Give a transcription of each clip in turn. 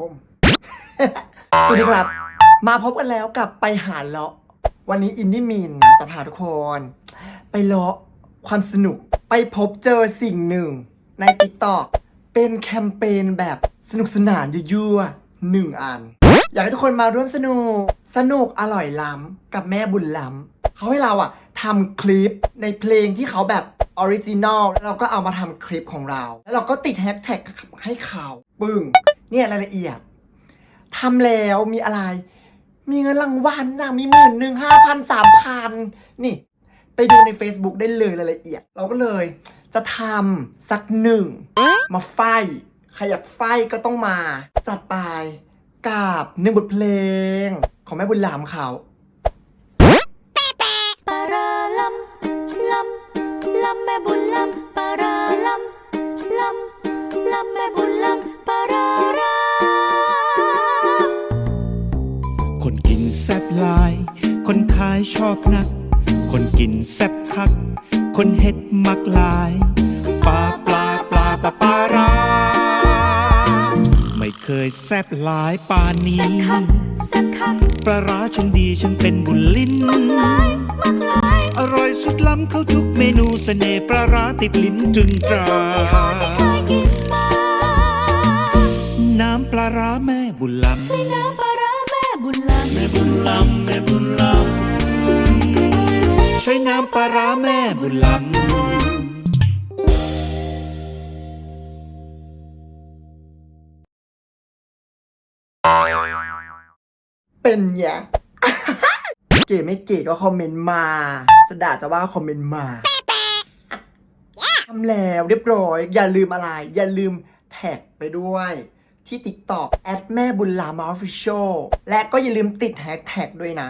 ผมสวัสดีครับ มาพบกันแล้วกับไปหาเลาะ วันนี้อินนี่มีนนะจะพาทุกคน ไปเลาะความสนุกไปพบเจอสิ่งหนึ่ง ใน t ิ k t o k เป็นแคมเปญแบบสนุกสนานยั่วๆหนึ่งอัน อยากให้ทุกคนมาร่วมสนุก สนุกอร่อยล้ำกับแม่บุญล้ำเขาให้เราอะทำคลิปในเพลงที่เขาแบบออริจินอลแล้วเราก็เอามาทำคลิปของเรา แล้วเราก็ติดแฮชแท็กให้เขาปึ้ง เนี่ยรายละเอียดทำแล้วมีอะไร มีเงินรางวัลนะมีหมื่นหนึ่งห้าพันสามพันนี่ ไปดูใน Facebook ได้เลยรายละเอียด เราก็เลย จะทำสักหนึ่ง มาไฟใครอยากไฟก็ต้องมา จัดไปกับหนึ่งบทเพลง ของแม่บุญหลามเขาปาราลัมลัมลัมแม่บุญลัมปาราลัมลัมลัมแม่บุญลัมปา แซบลาย คนขายชอบนัก คนกินแซบคัก คนเฮ็ดมักลาย ปลาปลาปลาปลาปลาราไม่เคยแซบหลายปานนี้แซ่บคักปลาร้าช่างดีช่างเป็นบุญลิ้นหลายมักลายอร่อยสุดล้ำเข้าทุกเมนูเสน่ห์ปลาร้าติดลิ้นตรึงตรานมาน้ำปลาร้าแม่บุญล้ำ บุญลัมแม่บุญล้ำแม่บุญล้ำใช้น้ำปลาร้าแม่บุญล้ำเป็นไงเก๋ไม่เก๋ก็คอมเมนต์มาจะด่าจะว่าคอมเมนต์มาทำแล้วเรียบร้อย อย่าลืมอะไร อย่าลืมแท็กไปด้วย ที่ TikTok แอดแม่บุญลามาออฟฟิเชียลและก็อย่าลืมติดแฮชแท็กด้วยนะ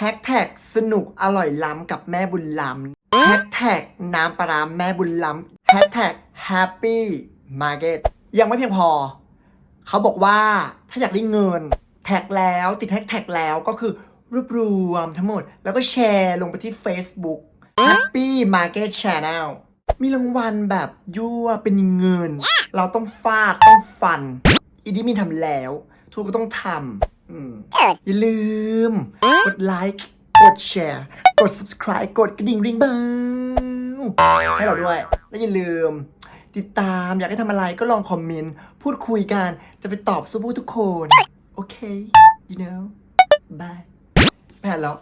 แฮชแท็กสนุกอร่อยล้ำกับแม่บุญล้ำแฮชแท็กน้ำปลาร้าแม่บุญล้ำแฮชแท็ก Happy Market ยังไม่เพียงพอ เขาบอกว่าถ้าอยากได้เงิน แท็กแล้วติดแท็กแท็กแล้วก็คือรวบรวมทั้งหมด แล้วก็แชร์ลงไปที่ Facebook Happy Market Channel มีรางวัลแบบยั่วเป็นเงิน เราต้องฟาดต้องฟัน อีนี่มีทำแล้ว ทุกก็ต้องทำอืมอย่าลืม กดไลค์ กดแชร์ กด subscribe กดกระดิ่งริงเบลให้เราด้วย และอย่าลืม ติดตามอยากให้ทำอะไรก็ลองคอมเมนต์ พูดคุยกัน จะไปตอบสู้ทุกคน โอเค you know bye ไปหาแล้ว